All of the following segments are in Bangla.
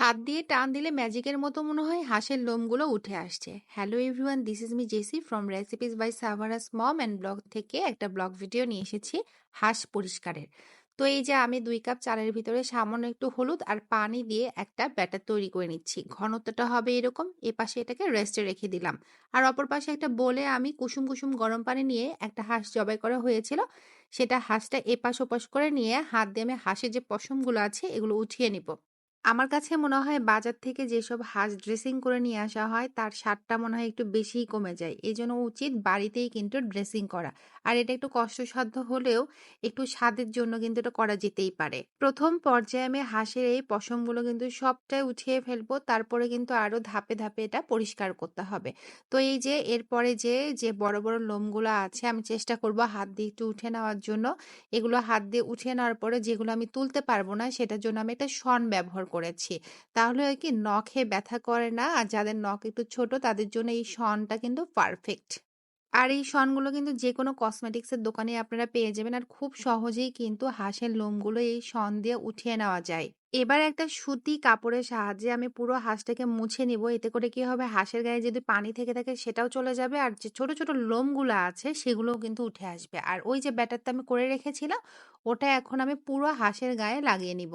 হাত দিয়ে টান দিলে ম্যাজিকের মতো মনে হয় হাঁসের লোমগুলো উঠে আসছে। Hello everyone this is me Jesse from recipes by Savarus mom and blog থেকে একটা ব্লগ ভিডিও নিয়ে এসেছি, হাঁস পরিষ্কারের। তো এই যে আমি দুই কাপ চালের ভিতরে সামান্য একটু হলুদ আর পানি দিয়ে একটা ব্যাটার তৈরি করে নিচ্ছি। ঘনত্বটা হবে এরকম, এ পাশে এটাকে রেস্টে রেখে দিলাম। আর অপর পাশে একটা বলে আমি কুসুম কুসুম গরম পানি নিয়ে একটা হাঁস জবাই করা হয়েছিল, সেটা হাঁসটা এপাশ ওপাশ করে নিয়ে হাত দিয়ে আমি হাঁসের যে পশমগুলো আছে, এগুলো উঠিয়ে নিব। আমার কাছে মনে হয় বাজার থেকে যেসব হাঁস ড্রেসিং করে নিয়ে আসা হয়, তার স্বাদটা মনে হয় একটু বেশিই কমে যায়। এই জন্য উচিত বাড়িতেই কিন্তু ড্রেসিং করা। আর এটা একটু কষ্টসাধ্য হলেও একটু স্বাদের জন্য কিন্তু এটা করা যেতেই পারে। প্রথম পর্যায়ে আমি হাঁসের এই পশমগুলো কিন্তু সবটাই উঠিয়ে ফেলব, তারপরে কিন্তু আরও ধাপে ধাপে এটা পরিষ্কার করতে হবে। তো এই যে, এরপরে যে যে বড় বড় লোমগুলো আছে, আমি চেষ্টা করব হাত দিয়ে একটু উঠে নেওয়ার জন্য। এগুলো হাত দিয়ে উঠিয়ে নেওয়ার পরে যেগুলো আমি তুলতে পারব না, সেটার জন্য আমি একটা শন ব্যবহার করেছি। তাহলে কি নখে ব্যথা করে না? আর যাদের নখ একটু ছোট, তাদের জন্য এই শনটা কিন্তু পারফেক্ট আর এই শনগুলো কিন্তু যে কোনো কসমেটিক্সের দোকানে আপনারা পেয়ে যাবেন। আর খুব সহজেই কিন্তু হাঁসের লোমগুলো এই শন দিয়ে উঠিয়ে নেওয়া যায়। এবার একটা সুতি কাপড়ের সাহায্যে আমি পুরো হাঁসটাকে মুছে নিব। এতে করে কি হবে? হাঁসের গায়ে যদি পানি থেকে থাকে, সেটাও চলে যাবে। আর যে ছোট ছোট লোমগুলো আছে, সেগুলোও কিন্তু উঠে আসবে। আর ওই যে ব্যাটারটা আমি করে রেখেছিলাম, ওটা এখন আমি পুরো হাঁসের গায়ে লাগিয়ে নিব।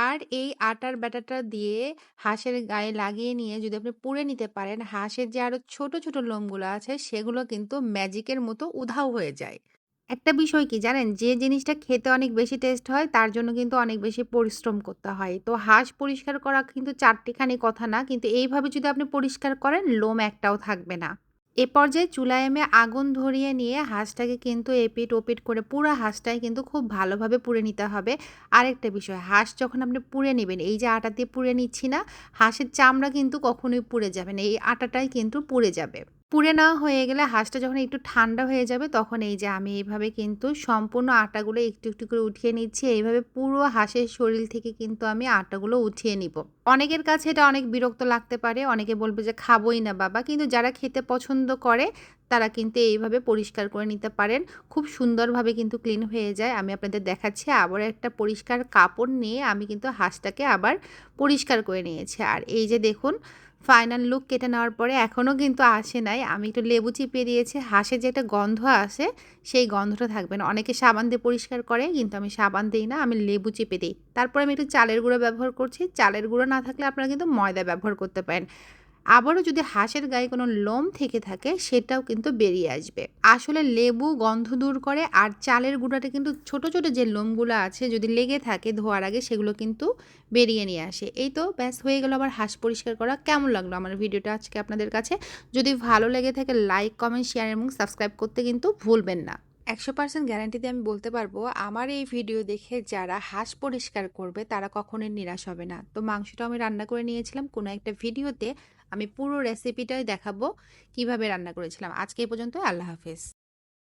আর এই আটার ব্যাটারটা দিয়ে হাঁসের গায়ে লাগিয়ে নিয়ে যদি আপনি পুড়ে নিতে পারেন, হাঁসের যে আরও ছোট ছোট লোমগুলো আছে, সেগুলো কিন্তু ম্যাজিকের মতো উধাও হয়ে যায়। একটা বিষয় কি জানেন? যে জিনিসটা খেতে অনেক বেশি টেস্ট হয়, তার জন্য কিন্তু অনেক বেশি পরিশ্রম করতে হয়। তো হাঁস পরিষ্কার করা কিন্তু চারটিখানি কথা না, কিন্তু এইভাবে যদি আপনি পরিষ্কার করেন, লোম একটাও থাকবে না। এ পর্যায়ে চুলায় আমি আগুন ধরিয়ে নিয়ে হাঁসটাকে কিন্তু এপিট ওপিট করে পুরো হাঁসটাই কিন্তু খুব ভালোভাবে পুড়ে নিতে হবে। আরেকটা বিষয়, হাঁস যখন আপনি পুড়ে নেবেন, এই যে আটা দিয়ে পুড়ে নিচ্ছি না, হাঁসের চামড়া কিন্তু কখনোই পুড়ে যাবে না, এই আটাটাই কিন্তু পুড়ে যাবে। পুড়ে নেওয়া হয়ে গেলে হাঁসটা যখন একটু ঠান্ডা হয়ে যাবে, তখন এই যে আমি এইভাবে কিন্তু সম্পূর্ণ আটাগুলো একটু একটু করে উঠিয়ে নিচ্ছি। এইভাবে পুরো হাঁসের শরীর থেকে কিন্তু আমি আটাগুলো উঠিয়ে নিব। অনেকের কাছে এটা অনেক বিরক্ত লাগতে পারে, অনেকে বলবে যে খাবোই না বাবা, কিন্তু যারা খেতে পছন্দ করে, তারা কিন্তু এইভাবে পরিষ্কার করে নিতে পারেন। খুব সুন্দরভাবে কিন্তু ক্লিন হয়ে যায়। আমি আপনাদের দেখাচ্ছি, আবার একটা পরিষ্কার কাপড় নিয়ে আমি কিন্তু হাঁসটাকে আবার পরিষ্কার করে নিয়েছি। আর এই যে দেখুন ফাইনাল লুক কেটে নেওয়ার পরে এখনও কিন্তু আসে নাই। আমি একটু লেবু চিপিয়ে দিয়েছি, হাঁসের যে একটা গন্ধ আসে, সেই গন্ধটা থাকবে না। অনেকে সাবান দিয়ে পরিষ্কার করে, কিন্তু আমি সাবান দিই না, আমি লেবু চিপে দিই। তারপরে আমি একটু চালের গুঁড়ো ব্যবহার করছি। চালের গুঁড়ো না থাকলে আপনারা কিন্তু ময়দা ব্যবহার করতে পারেন। আবারও যদি হাঁসের গায়ে কোনো লোম থেকে থাকে, সেটাও কিন্তু বেরিয়ে আসবে। আসলে লেবু গন্ধ দূর করে, আর চালের গুঁড়াটা কিন্তু ছোট ছোট যে লোমগুলো আছে, যদি লেগে থাকে ধোয়ার আগে, সেগুলো কিন্তু বেরিয়ে নিয়ে আসে। এই তো ব্যাস, হয়ে গেল আমার হাঁস পরিষ্কার করা। কেমন লাগল আমার ভিডিওটা আজকে আপনাদের কাছে? যদি ভালো লেগে থাকে লাইক কমেন্ট শেয়ার এবং সাবস্ক্রাইব করতে কিন্তু ভুলবেন না। একশো পার্সেন্ট গ্যারান্টি দিয়ে আমি বলতে পারব, আমার এই ভিডিও দেখে যারা হাঁস পরিষ্কার করবে, তারা কখনোই নিরাশ হবে না। তো মাংসটা আমি রান্না করে নিয়েছিলাম, কোনো একটা ভিডিওতে আমি পুরো রেসিপিটাই দেখাবো, কীভাবে রান্না করেছিলাম। আজকে এই পর্যন্ত আল্লাহ হাফেজ।